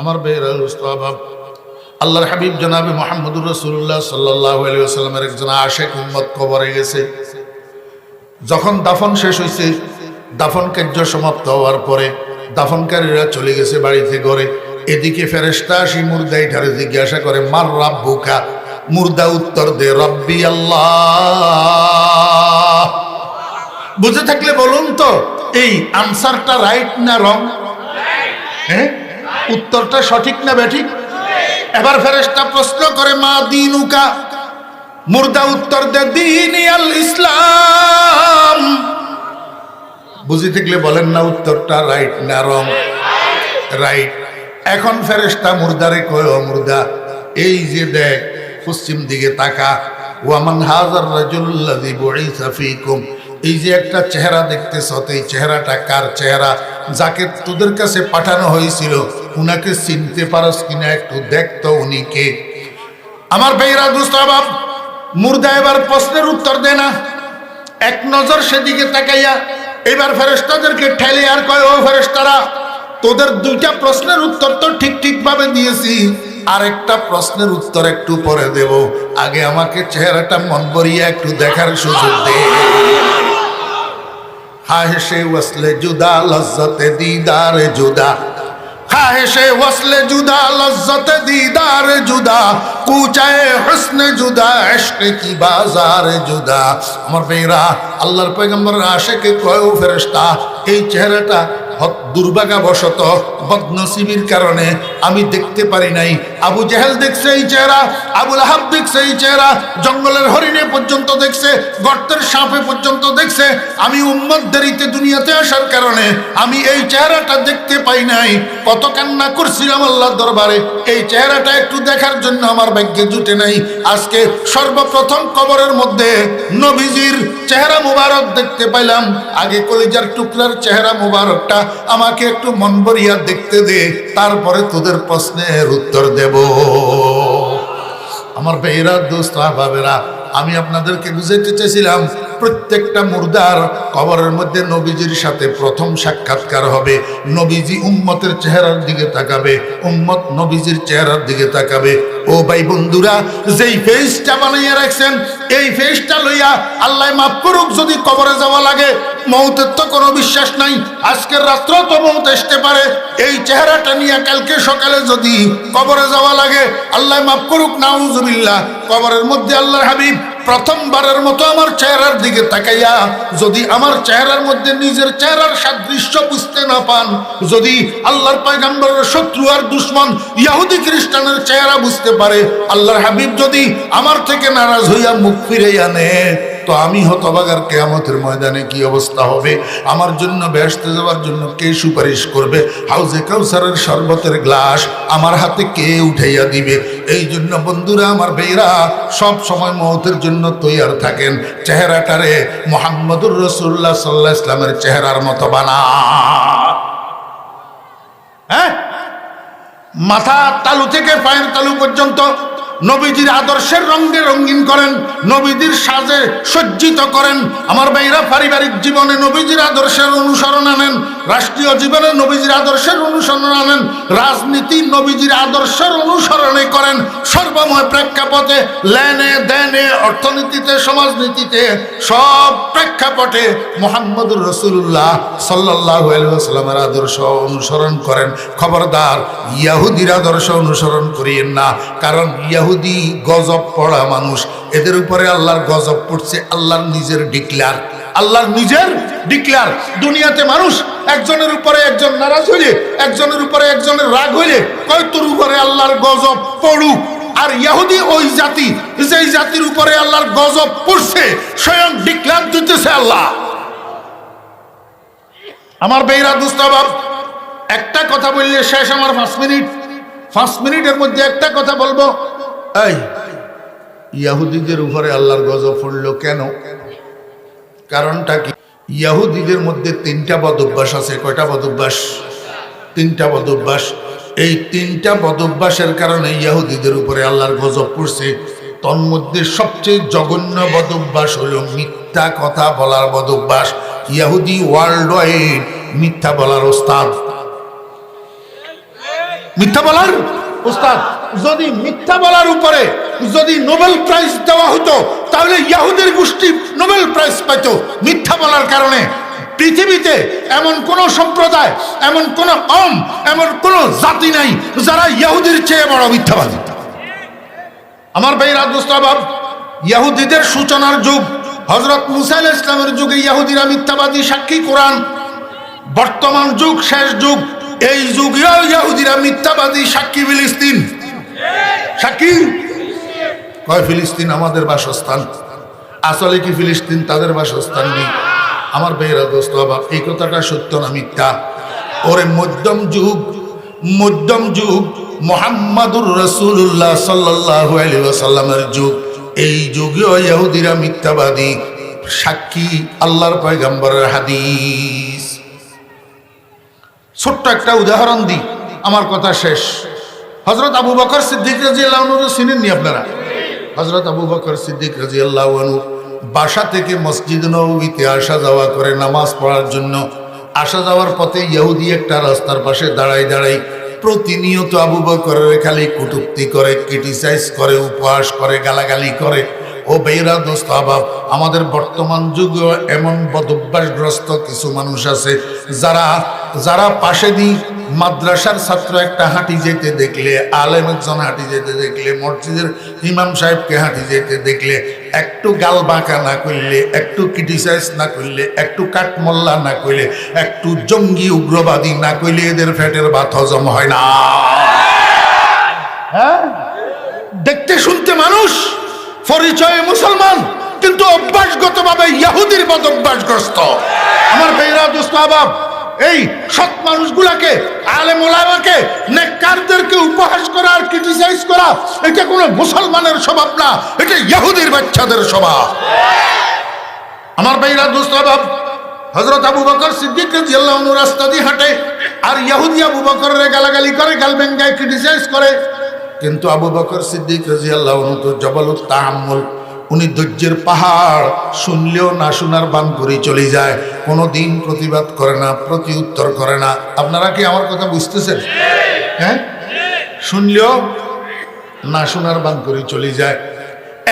আমার বেহরাল মুস্তাহাব আল্লাহর হাবিব জনাবে মোহাম্মদুর রসুল্লাহ সাল্লাহ আলিয়াল্লামের একজন আশেক উম্মত কবরে গেছে। যখন দাফন শেষ হয়েছে দাফন কার্য সমাপ্ত হওয়ার পরে দাফনকারীরা চলে গেছে বাড়িতে ঘরে। এদিকে ফেরেস্তা আসি মুর্দা এটারে জিজ্ঞাসা করে, মার রাব বুকা মুর্দা উত্তর দে রব্বি আল্লাহ। বুঝে থাকলে বলুন তো, এই আনসারটা রাইট না রং হ্যাঁ? উত্তরটা সঠিক না বেঠিক? এবার ফেরেস্তা প্রশ্ন করে, মা দিনুকা? মুর্দা উত্তর দে দিন ইসলাম। বুঝি থাকলে বলেন না উত্তরটা রাইট না রং রাইট এখন ফেরেস্তা মুর্দারে কয় মুর্দা, এই যে দেখ, পশ্চিম দিকে তাকা। ওয়ামান হাজার রাজুল্লাযী বুইসা ফীকুম। এই যে একটা চেহারা দেখতেছ, তো এই চেহারাটা কার চেহারা? যাকে তোদের কাছে পাঠানো হয়েছিল। উনাকে চিনতে পারস কিনা একটু দেখতো উনি কে আমার ভাইরা দুস্তাবাব মুর্দা এবার প্রশ্নের উত্তর দে না। এক নজর সেদিকে তাকাইয়া, এবার ফেরেস্তাদেরকে ঠেলে আর কয়, ও ফেরেস্তারা তোদের দুইটা প্রশ্নের উত্তর তো ঠিক ঠিক ভাবে দিয়েছি। আরেকটা প্রশ্নের উত্তর একটু পরে দেব। আগে আমাকে চেহারাটা মন ভরিয়া একটু দেখার সুযোগ দে। খাহেশে ওয়াসলে জুদা, লজ্জতে দিদারে জুদা। খাহেশে ওয়াসলে জুদা লজ্জতে দিদারে জুদা কুচায়ে হুসনে জুদা ইশকে কি বাজারে জুদা আমার বেরা আল্লাহর পয়গম্বর আশেকে কয় ও ফেরেশতা এই চেহারাটা দুর্ভাগ্যবশত বদনসিবির কারণে আমি দেখতে পারি নাই। আবু জেহেল দেখছে এই চেহারা, আবুল আহাব দেখছে এই চেহারা, জঙ্গলের হরিণে পর্যন্ত দেখছে, গর্তের সাপে পর্যন্ত দেখছে। আমি উম্মত দেরিতে দুনিয়াতে আসার কারণে আমি এই চেহারাটা দেখতে পাই নাই। কত কান্না করছিলাম দরবারে। এই চেহারাটা একটু দেখার জন্য আমার ভাগ্যে জুটে নাই। আজকে সর্বপ্রথম কবরের মধ্যে নবীজির চেহারা মুবারক দেখতে পাইলাম। আগে কলিজার টুকরার চেহারা মুবারকটা আমাকে একটু মন ভরিয়া দেখতে দে, তারপরে তোদের প্রশ্নের উত্তর দেব। আমার বেহরা দোস্ত বাবেরা আমি আপনাদেরকে বুঝাইতে চেয়েছিলাম প্রত্যেকটা মুর্দার কবরের মধ্যে নবীজির সাথে প্রথম সাক্ষাৎকার হবে। নবীজি উম্মতের চেহারার দিকে তাকাবে, উম্মত নবীজির চেহারার দিকে তাকাবে। ও ভাই বন্ধুরা, যেই ফেসটা বানাইয়া রাখছেন, এই ফেসটা লইয়া আল্লাহ মাফ করুক, যদি কবরে যাওয়া লাগে, মৌতের তো কোনো বিশ্বাস নাই। আজকের রাত্র তো মৌত আসতে পারে। এই চেহারাটা নিয়ে কালকে সকালে যদি কবরে যাওয়া লাগে, আল্লাহ মাফ করুক, নাউজুবিল্লাহ। কবরের মধ্যে আল্লাহর হাবিব প্রথমবারের মতো আমার চেহারার দিকে তাকাইয়া, যদি আমার চেহারার মধ্যে নিজের চেহারার সাদৃশ্য বুঝতে না পান, যদি আল্লাহর পয়গাম্বরের শত্রু আর দুশ্মন ইয়াহুদি খ্রিস্টানের চেহারা বুঝতে পারে, আল্লাহর হাবিব যদি আমার থেকে নারাজ হইয়া মুখ ফিরে আনে তো আমি হতবাগার কেয়ামতের ময়দানে কি অবস্থা হবে? আমার জন্য ব্যস্ত যাওয়ার জন্য কে সুপারিশ করবে? হাউজে কাউসারের শরবতের গ্লাস আমার হাতে কে উঠাইয়া দিবে? এই জন্য বন্ধুরা, আমার বেয়েরা সব সময় মৌতের জন্য তৈয়ার থাকেন। চেহারাটারে মোহাম্মদুর রসুল্লাহ সাল্লাহ ইসলামের চেহারার মতো বানা। হ্যাঁ? মাথা তালু থেকে পায়ের তালু পর্যন্ত নবীজির আদর্শের রঙে রঙিন করেন, নবীজির সাজে সজ্জিত করেন। আমার ভাইরা পারিবারিক জীবনে নবীজির আদর্শের অনুসরণ আনেন, রাষ্ট্রীয় জীবনে নবীজির আদর্শের অনুসরণ আনেন, রাজনীতি নবীজির আদর্শের অনুসরণে করেন। সর্বময় প্রেক্ষাপটে, লেনে দেনে, অর্থনীতিতে, সমাজনীতিতে, সব প্রেক্ষাপটে মোহাম্মদুর রসুল্লাহ সাল্লাহ সাল্লামের আদর্শ অনুসরণ করেন। খবরদার, ইয়াহুদির আদর্শ অনুসরণ করিয়েন না, কারণ ইয়াহুদি গজব পড়া মানুষ, এদের উপরে আল্লাহর গজব পড়ছে, আল্লাহর নিজের ডিক্লার আল্লাহর নিজের ডিক্লার দুনিয়াতে মানুষ একজনের উপরে একজন নারাজ হইলে, একজনের উপরে একজনের রাগ হইলে, কয় তোর উপরে আল্লাহর গজব পড়ুক? আর ইয়াহুদি ওই জাতি, যেই জাতির উপরে আল্লাহর গজব পড়ছে, স্বয়ং ডিক্লার দিতেছে আল্লাহ। আমার বেইরা দুস্তাবাব একটা কথা বললে শেষ আমার পাঁচ মিনিট। পাঁচ মিনিটের মধ্যে একটা কথা বলব। এই, ইয়াহুদিদের উপরে আল্লাহর গজব পড়ল কেন? কারণটা কি? ইয়াহুদিদের মধ্যে তিনটা বদ অভ্যাস আছে। কয়টা বদ অভ্যাস তিনটা বদ অভ্যাস এই তিনটা বদ অভ্যাসের কারণে ইয়াহুদিদের উপরে আল্লাহর গজব পড়ছে তন্মধ্যে সবচেয়ে জঘন্য বদ অভ্যাস হলো মিথ্যা কথা বলার বদ অভ্যাস ইয়াহুদি ওয়ার্ল্ড ওয়াইড মিথ্যা বলার ওস্তাদ। মিথ্যা বলার উস্তাদ যদি মিথ্যা বলার উপরে যদি নোবেল প্রাইজ দেওয়া হতো, তাহলে ইয়াহুদের গোষ্ঠী নোবেল প্রাইজ পেত মিথ্যা বলার কারণে পৃথিবীতে এমন কোন সম্প্রদায়, এমন কোন অম, এমন কোন জাতি নাই যারা ইয়াহুদের চেয়ে বড় মিথ্যাবাদী। আমার ভাই রাজস্তাবাব ইয়াহুদিদের সূচনার যুগ। হজরত মুসাইল ইসলামের যুগে ইয়াহুদিরা মিথ্যাবাদী সাক্ষী কোরআন। বর্তমান যুগ, শেষ যুগ। এই যুগেও ইয়াহুদিরা মিথ্যাবাদী সাক্ষী ফিলিস্তিন। ফিলিস্তিন আমাদের বাসস্থান? আসলে কি ফিলিস্তিন তাদের বাসস্থান নেই? আমার বেয়েরা দোস্ত, বাবা, এই কথাটা সত্য না মিথ্যা? ওরে মধ্যম যুগ মধ্যম যুগ, মোহাম্মদুর রসুল্লাহ সাল্লাহ যুগ। এই যুগেও ইহুদিরা মিথ্যাবাদী। সাক্ষী, আল্লাহর পয়গম্বরের হাদিস। ছোট্ট একটা উদাহরণ দিই, আমার কথা শেষ। হজরত আবু বকর সিদ্দিক রাজি আল্লাহ চিনেননি আপনারা? হজরত আবু বকর সিদ্দিক রাজি আল্লাহ বাসা থেকে মসজিদ নবীতে আসা যাওয়া করে নামাজ পড়ার জন্য। আসা যাওয়ার পথে ইহুদি একটা রাস্তার পাশে দাঁড়াই দাঁড়াই প্রতিনিয়ত আবু বকরের খালি কটুক্তি করে ক্রিটিসাইজ করে, উপহাস করে, গালাগালি করে। ও বেইরা দোস্ত আবাব আমাদের বর্তমান যুগে এমন বদভ্যাসগ্রস্ত কিছু মানুষ আছে, যারা যারা পাশে দিই মাদ্রাসার ছাত্র একটা হাঁটি যেতে দেখলে, আলেম একজন হাঁটি যেতে দেখলে, মসজিদের ইমাম সাহেবকে হাঁটি যেতে দেখলে, একটু গাল বাঁকা না করলে, একটু ক্রিটিসাইজ না করলে, একটু কাঠমল্লা না করলে, একটু জঙ্গি উগ্রবাদী না করলে এদের ফ্যাটের ভাত হজম হয় না। হ্যাঁ? দেখতে শুনতে মানুষ। পরিচয়ে মুসলমান, কিন্তু অভ্যাসগতভাবে ইয়াহুদির মত অভ্যাসগ্রস্ত। আমার বেইরা দোস্ত এই সৎ মানুষগুলাকে, আলেম ওলামাকে নেককারদেরকে উপহাস করা আর ক্রিটিসাইজ করা, এটা কোনো মুসলমানের স্বভাব না, এটা ইয়াহুদির বাচ্চাদের স্বভাব। আমার ভাইরা, দোস্ত হজরত আবু বকর সিদ্দিক রাদিয়াল্লাহু আনহু রাস্তা দিয়ে হাঁটে, আর ইহুদি আবু বকরের গালাগালি করে গালবেঙ্গায় ক্রিটিসাইজ করে। কিন্তু আবু বকর সিদ্দিক রাদিয়াল্লাহু আনহু তো জবালুত তাহাম্মুল উনি ধৈর্যের পাহাড় শুনলেও না শোনার বান করে চলে যায়। কোনো দিন প্রতিবাদ করে না প্রতি উত্তর করে না। আপনারা কি আমার কথা বুঝতেছেন? হ্যাঁ? শুনলেও না শোনার বান করে চলে যায়।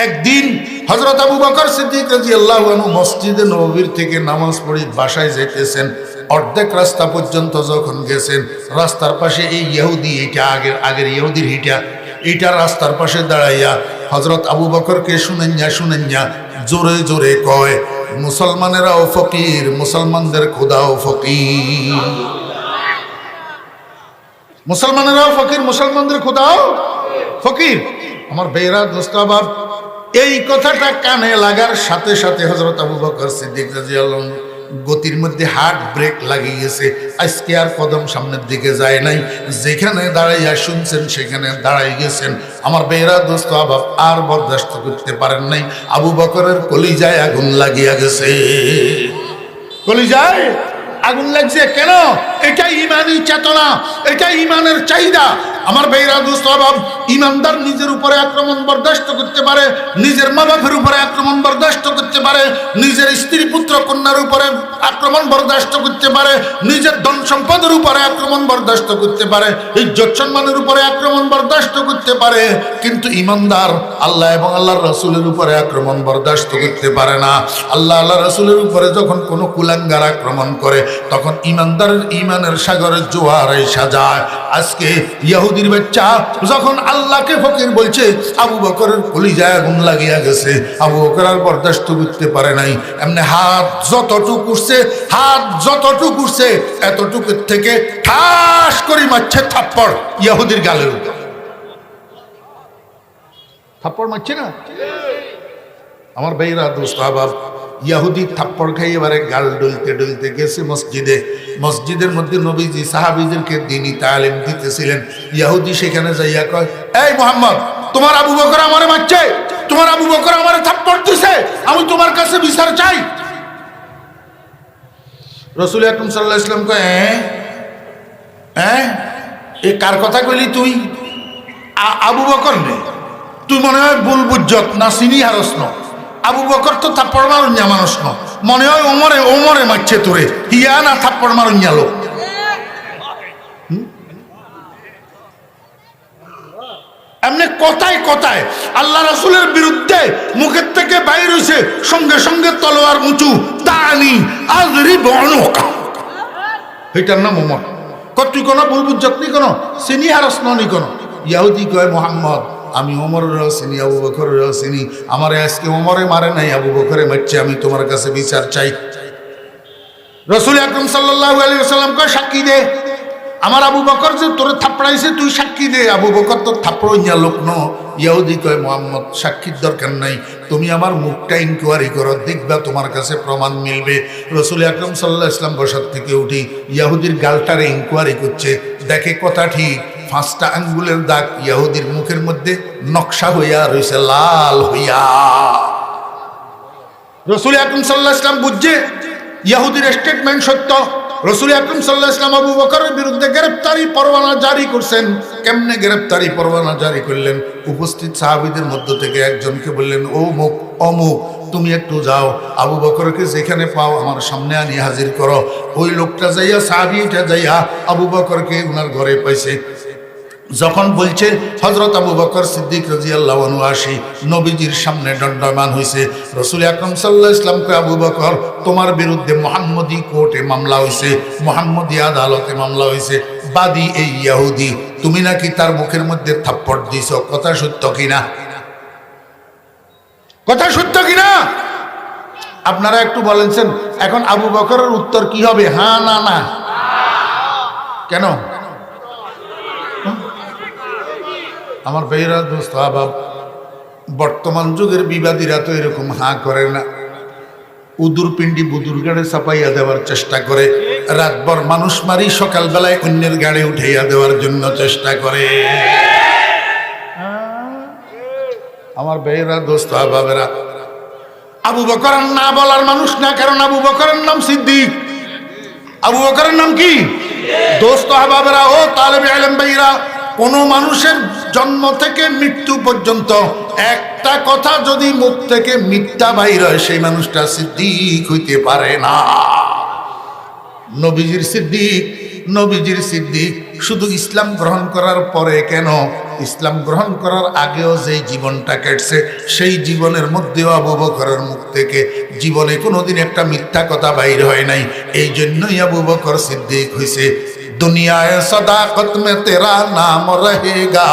একদিন হজরত আবু বকর সিদ্দিক রাদিয়াল্লাহু আনহু মসজিদে নবীর থেকে নামাজ পড়ি বাসায় যেতেছেন অর্ধেক রাস্তা পর্যন্ত যখন গেছেন, রাস্তার পাশে এই ইহুদি এটা আগের আগের ইহুদির হিটা। এইটা রাস্তার পাশে দাঁড়াইয়া হজরত আবু বকরকে শুনেন যা জোরে জোরে কয়, মুসলমানেরাও ফকির, মুসলমানদের খোদাও ফকির। মুসলমানেরাও ফকির, মুসলমানদের খোদাও ফকির? আমার বেরা দোস্তাবাব এই কথাটা কানে লাগার সাথে সাথে হজরত আবু বকর সিদ্দিক আনহু গতির মধ্যে হার্ট ব্রেক লাগিয়ে গেছে আজকে আর কদম সামনের দিকে যায় নাই। যেখানে দাঁড়াইয়া শুনছেন, সেখানে দাঁড়াই গেছেন। আমার বেরা দোস্ত আবাব আর বরদাস্ত করতে পারেন নাই। আবু বকরের কলিজায় আগুন লাগিয়া গেছে। কলিজায় আগুন লাগছে কেন? এটাই ইমানই চেতনা, এটা ইমানের চাহিদা। আমার বেইরা দোস্ত অভাব ইমানদার নিজের উপরে আক্রমণ বরদাস্ত করতে পারে, নিজের মা বাপের উপরে আক্রমণ বরদাস্ত করতে পারে, নিজের স্ত্রী পুত্র কন্যার উপরে আক্রমণ বরদাস্ত করতে পারে, নিজের ধন সম্পদের উপরে আক্রমণ বরদাস্ত করতে পারে, ইজ্জত সম্মানের উপরে আক্রমণ বরদাস্ত করতে পারে, কিন্তু ইমানদার আল্লাহ এবং আল্লাহর রসুলের উপরে আক্রমণ বরদাস্ত করতে পারে না। আল্লাহ আল্লাহ রসুলের উপরে যখন কোনো কুলাঙ্গার আক্রমণ করে, তখন ইমানদারের ইমানের সাগরের জোয়ার এসা যায়। আজকে ইয়াহুদির বাচ্চা, যখন আল্লাহকে ফকির বলছে, আবু বকরের কলিজায় আগুন লাগিয়া গেছে। আবু বকর আর বরদাস্ত করতে পারে নাই। এমনি হাত যতটুকু উঠছে, হাত যতটুকু উঠছে, এতটুকুর থেকে ঠাস করে মারছে থাপ্পড় ইয়াহুদির গালের উপর। থাপ্পড় মারছে না? আমার ভাইরা দোস্ত আবাব ইয়াহুদি থাপ্পড় খাই এবারে গাল ডলতে ডলতে গেছে মসজিদে। মসজিদের মধ্যে নবীজি, সাহাবিদেরকে দিনই তালিম দিতেছিলেন। ইয়াহুদি সেখানে যাইয়া কয়, এই মোহাম্মদ, তোমার আবু বকর আমারে মারছে, তোমার আবু বকর আমারে থাপ্পড় দিছে, আমি তোমার কাছে বিচার চাই। রসুল আকরম সাল্লাহ ইসলাম কয় হ্যাঁ হ্যাঁ এ কার কথা কইলি তুই? আবু বকর নে তুই মনে হয় ভুল বুঝত, না চিনি হারস ন। আবু বকর তো থাপ্পড় মারুঞ্জা মানুষ ন মনে হয় ওমরে ওমরে মারছে তোরে। হিয়া না থাপ্পড় মারুঞ্জা লোক এমনি কথায় কথায় আল্লাহ রাসুলের বিরুদ্ধে মুখের থেকে বাইর হয়েছে সঙ্গে সঙ্গে তলোয়ার উঁচু তানি আজরি বনকা এটার নাম ওমর। কত কোন ভুল বুঝত নি কোন? চিনি হারস কোন? ইয়াহুদি কয় মোহাম্মদ। আমি ওমরেরও চিনি আবু বকরেরও চিনি আমার আজকে ওমরে মারে নাই, আবু বকরে মারছে, আমি তোমার কাছে বিচার চাই। রসুল আকরম সাল্লাহ আলী সাল্লাম কয়, সাক্ষী দে। আমার আবু বকর যে তোর থাপড়াইছে, তুই সাক্ষী দে। আবু বকর তোর থাপড় ইয়া লোক ন। ইয়াহুদি কয়, মোহাম্মদ, সাক্ষীর দরকার নাই। তুমি আমার মুখটা ইনকোয়ারি করো, দেখবা তোমার কাছে প্রমাণ মিলবে। রসুল আকরম সাল্লাহ ইসলাম বসার থেকে উঠি, ইয়াহুদির গালটারে ইনকোয়ারি করছে। দেখে কথা ঠিক। পাঁচটা আঙ্গুলের দাগ ইয়াহুদির মুখের মধ্যে নকশা হইয়া রয়েছে লাল হইয়া। রসুল আকরম সাল্লাহ ইসলাম বুঝছে, ইয়াহুদির স্টেটমেন্ট সত্য। রসুল আকরম সাল্লাহ ইসলাম আবু বকরের বিরুদ্ধে গ্রেপ্তারি পরোয়ানা জারি করছেন। কেমনে গ্রেপ্তারি পরোয়ানা জারি করলেন? উপস্থিত সাহাবিদের মধ্য থেকে একজনকে বললেন, ও মুখ অমুক তুমি একটু যাও। আবু বকরকে যেখানে পাও আমার সামনে আনি হাজির করো। ওই লোকটা যাইয়া, সাহাবিটা যাইয়া আবু বকরকে ওনার ঘরে পাইছে। যখন বলছে হজরত আবু বকর সিদ্দিক রাজিয়াল্লাহ আসি, নবীজির সামনে দণ্ডমান হয়েছে রসুল আকরম সাল্লাহ ইসলামকে আবু বকর, তোমার বিরুদ্ধে মোহাম্মদী কোর্টে মামলা হয়েছে মোহাম্মদী আদালতে মামলা হয়েছে বাদী এই ইয়াহুদি, তুমি নাকি তার মুখের মধ্যে থাপ্পড় দিছ? কথা সত্য কিনা? কথা সত্য কিনা? আপনারা একটু বলেনছেন এখন আবু বকরের উত্তর কি হবে? হ্যাঁ না না। কেন? আমার বেহরা দোস্ত আবাব বর্তমান যুগের বিবাদীরা তো এরকম হাঁ করে না। উদুর পিণ্ডি বুদুর গাড়ে চাপাইয়া দেওয়ার চেষ্টা করে। রাতভর মানুষ মারি সকালবেলায় অন্যের গাড়ি উঠাইয়া দেওয়ার জন্য চেষ্টা করে। আমার বেহরা দোস্ত, আবাবেরা, আবু বকরের না বলার মানুষ না, কারণ আবু বকরের নাম সিদ্দিক। আবু বকরের নাম কি? দোস্ত আহবাবেরা ও তালেবে আলম কোনো মানুষের জন্ম থেকে মৃত্যু পর্যন্ত একটা কথা যদি মুখ থেকে মিথ্যা বাইর হয়, সেই মানুষটা সিদ্দিক হইতে পারে না। নবীজির সিদ্দিক নবীজির সিদ্দিক। শুধু ইসলাম গ্রহণ করার পরে কেন? ইসলাম গ্রহণ করার আগেও যেই জীবনটা কেটছে, সেই জীবনের মধ্যেও আবু বকরের মুখ থেকে জীবনে কোনোদিন একটা মিথ্যা কথা বাইর হয় নাই। এই জন্যই আবু বকর সিদ্দিক হয়েছে দুনিয়ায় সদাকত মে তেরা নাম রহেগা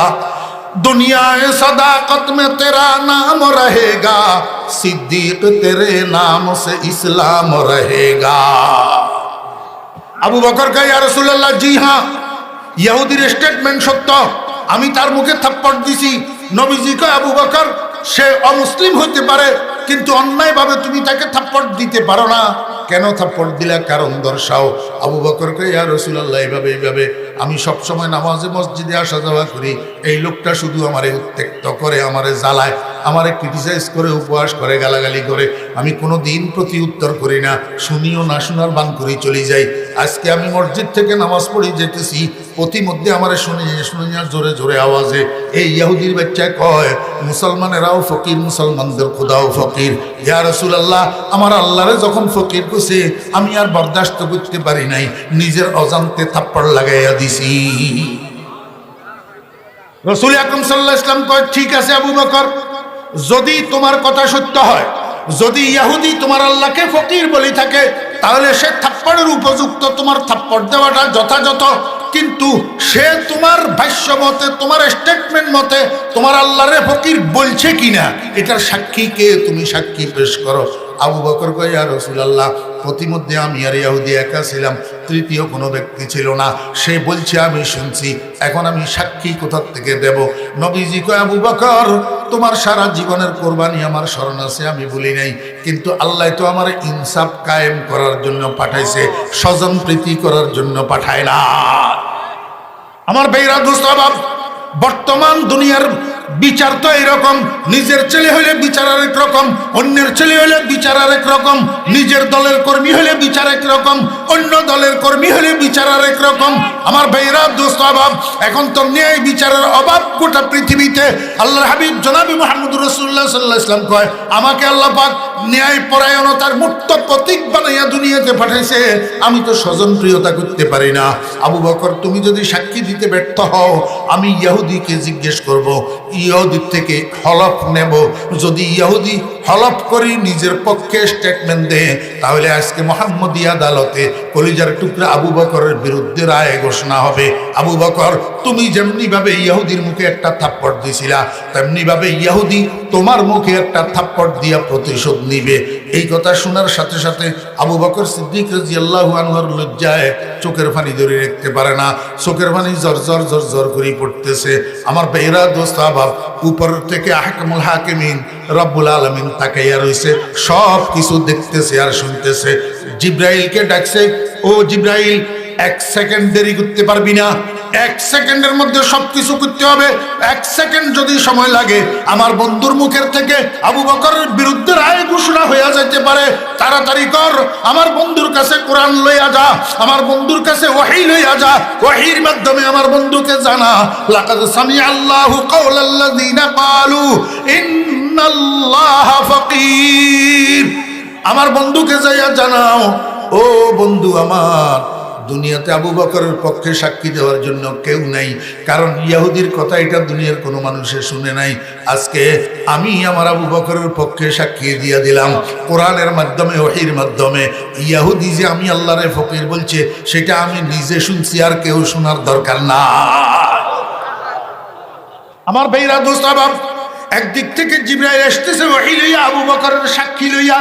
दुनियाए सदाकत में तेरा नाम रहेगा सिद्दीक तेरे नाम से इस्लाम रहेगा আবু বকর কা ইয়া রাসূলুল্লাহ জি হ্যাঁ ইহুদির স্টেটমেন্ট সত্য আমি তার মুখে থাপ্পড় দিছি নবীজি কয় আবু বকর সে অমুসলিম হতে পারে কিন্তু অন্যায়ভাবে তুমি তাকে থাপ্পড় দিতে পারো না কেন থাপ্পড় দিলা? কারণ দর্শাও। আবু বকরকে, ইয়া রসুলাল্লাহ, এইভাবে এইভাবে আমি সবসময় নামাজে মসজিদে আসা যাওয়া করি। এই লোকটা শুধু আমারে উত্তেক্ত করে, আমারে জ্বালায়। আমারে ক্রিটিসাইজ করে, উপহাস করে, গালাগালি করে, আমি কোনো দিন প্রতি উত্তর করি না। শুনিও না, শোনার বান করেই চলে যাই। আজকে আমি মসজিদ থেকে নামাজ পড়ে যেতেছি প্রতিমধ্যে আমারে শুনে শুনে জোরে জোরে আওয়াজে, এই ইয়াহুদির বাচ্চা কয়, মুসলমানেরাও ফকির, মুসলমানদের খোদাও ফকির। ইয়া রসুলাল্লাহ, আমার আল্লাহরে যখন ফকির করছে আমি আর বরদাস্ত করতে পারি নাই, নিজের অজান্তে থাপ্পড় লাগাইয়া দিছি। রসুল আকরম সাল্লাহ ইসলাম কয়, ঠিক আছে আবু বকর যদি তোমার কথা সত্য হয়, যদি ইয়াহুদি তোমার আল্লাহকে ফকির বলি থাকে, তাহলে সে থাপ্পড়ের উপযুক্ত তোমার থাপ্পড় দেওয়াটা যথাযথ। কিন্তু সে তোমার ভাষ্য মতে, তোমার স্টেটমেন্ট মতে, তোমার আল্লাহরে ফকির বলছে কিনা, এটার সাক্ষী কে তুমি সাক্ষী পেশ করো? আবু বকর কয় আর রসুলাল্লাহ, প্রতিমধ্যে আমি আর ইয়াহুদি একা ছিলাম তৃতীয় কোনো ব্যক্তি ছিল না। সে বলছে, আমি শুনছি, এখন আমি সাক্ষী কোথার থেকে দেব? নবীজি কয়, আবু বকর, তোমার সারা জীবনের কোরবানি আমার স্মরণ আছে, আমি বলি নাই। কিন্তু আল্লাহ তো আমার ইনসাফ কায়েম করার জন্য পাঠাইছে, স্বজন প্রীতি করার জন্য পাঠায় না। আমার বেইরা দুস্তাবাব বর্তমান দুনিয়ার বিচার তো এরকম নিজের ছেলে হলে বিচার আরেক রকম, অন্যের ছেলে হলে বিচার আরেক রকম, নিজের দলের কর্মী হলে বিচার এক রকম, অন্য দলের কর্মী হলে বিচার আরেক রকম। আমার ভাইরা দোস্ত অভাব এখন তো ন্যায় বিচারের অভাব গোটা পৃথিবীতে। আল্লাহ হাবিব জনাবি মোহাম্মদ রসুল্লাহ সাল্লাহ ইসলাম কয়, আমাকে আল্লাহ পাক ন্যায় পরায়ণতার মূর্ত প্রতীক বানাইয়া দুনিয়াতে পাঠাইছে। আমি তো স্বজন প্রিয়তা করতে পারি না। আবু বকর, তুমি যদি সাক্ষী দিতে ব্যর্থ হও, আমি ইয়াহুদিকে জিজ্ঞেস করব। ইহুদির থেকে হলফ নেব। যদি ইহুদি হলফ করি, নিজের পক্ষে স্টেটমেন্ট দে। তাহলে আজকে মোহাম্মদী আদালতে কলিজার টুকরা আবু বকরের বিরুদ্ধে রায় ঘোষণা হবে। আবু বকর, তুমি যেমনিভাবে ইয়াহুদির মুখে একটা থাপ্পড় দিছিলা তেমনিভাবে ইয়াহুদি তোমার মুখে একটা থাপ্পড় দিয়া প্রতিশোধ নিবে। এই কথা শোনার সাথে সাথে আবু বকর সিদ্দিক রাজি আল্লাহ লজ্জায় চোখের পানি ধরে রাখতে পারে না। চোখের পানি জর জর জর জর করে পড়তেছে। আমার বেহরা দোস্ত আবাব উপর থেকে আহকামুল হাকিমিন রব্বুল আলমিন তাকাইয়া রয়েছে সব কিছু দেখতেছে আর শুনতেছে। জিব্রাইলকে ডাকছে, ও জিব্রাইল, এক সেকেন্ড দেরি করতে পারবি না, এক সেকেন্ডের মধ্যে সবকিছু করতে হবে, এক সেকেন্ড যদি সময় লাগে, আমার বন্ধুর মুখের থেকে আবু বকরের বিরুদ্ধে রায় ঘোষণা হইয়া যাইতে পারে, তাড়াতাড়ি কর, আমার বন্ধুর কাছে কোরআন লইয়া যা, আমার বন্ধুর কাছে ওয়াহি লইয়া যা, ওয়াহির মাধ্যমে আমার বন্ধুকে জানা, লাকাদ সামি আল্লাহু কাওলাল্লাযিনা ক্বালু ফাকির আমার বন্ধুকে যাইয়া জানাও, ও বন্ধু আমার, দুনিয়াতে আবু বকরের পক্ষে সাক্ষী দেওয়ার জন্য কেউ নাই। কারণ ইয়াহুদির কথা এটা দুনিয়ার কোনো মানুষে শুনে নাই। আজকে আমি আমার আবু বকরের পক্ষে সাক্ষী দিয়ে দিলাম। কোরআনের মাধ্যমে, ওহির মাধ্যমে। ইয়াহুদি যে আমি আল্লাহরে ফকির বলছে, সেটা আমি নিজে শুনছি আর কেউ শোনার দরকার না আমার বেইরা দোস্ত একদিক থেকে জিব্রাইল আসতেছে ওহি লইয়া, আবু বকরের সাক্ষী লইয়া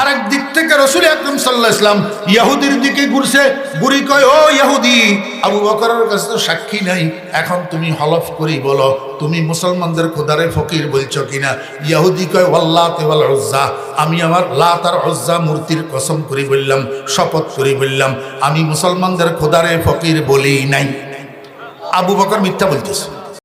আর এক দিক থেকে রসুল আকরম সাল্লাহ ইসলাম ইয়াহুদির দিকে ঘুরছে। বুড়ি কয়, ও ইয়াহুদি, আবু বকরের কাছে তো সাক্ষী নাই। এখন তুমি হলফ করি বলো, তুমি মুসলমানদের খোদারে ফকির বলছো কিনা? ইয়াহুদি কয়, ওয়াল্লাহ তেওয়াল হজ্জা আমি আমার লাত আর হজ্জা মূর্তির কসম করি বললাম, শপথ করি বললাম, আমি মুসলমানদের খোদারে ফকির বলি নাই। আবু বকর মিথ্যা বলতেছে।